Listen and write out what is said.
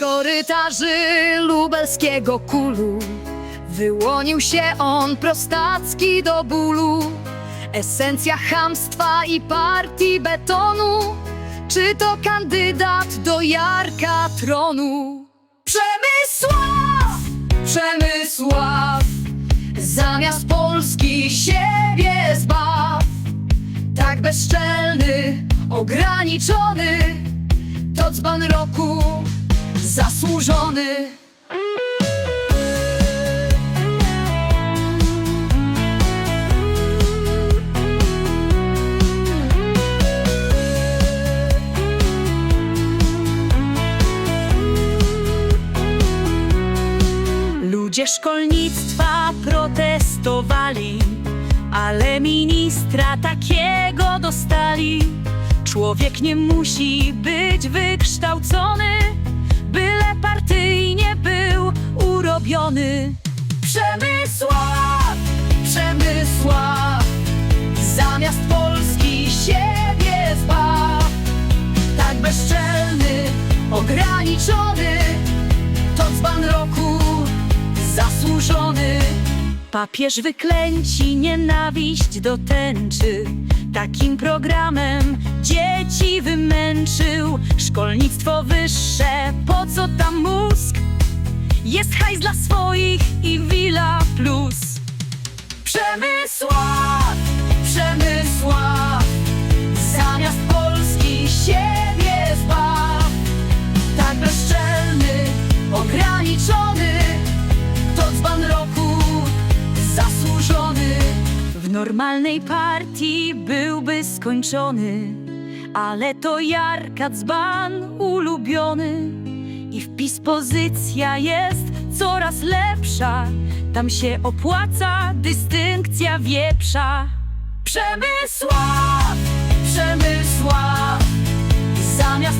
korytarzy lubelskiego kulu Wyłonił się on prostacki do bólu Esencja chamstwa i partii betonu Czy to kandydat do Jarka tronu? Przemysław! Przemysław! Zamiast Polski siebie zbaw Tak bezczelny, ograniczony To dzban roku zasłużony Ludzie szkolnictwa protestowali, ale ministra takiego dostali. Człowiek nie musi być wykształcony, urobiony. Przemysław, Przemysław Zamiast Polski siebie zbaw Tak bezczelny, ograniczony To dzban roku zasłużony Papież wyklęci nienawiść do tęczy. Takim programem dzieci wymęczył. Szkolnictwo wyższe, po co? Jest hajs dla swoich i wila plus. Przemysław, Przemysław Zamiast Polski siebie zbaw Tak bezczelny, ograniczony To dzban roku zasłużony W normalnej partii byłby skończony, ale to Jarka dzban ulubiony. I wpis pozycja jest coraz lepsza, tam się opłaca dystynkcja wieprza. Przemysław, Przemysław Zamiast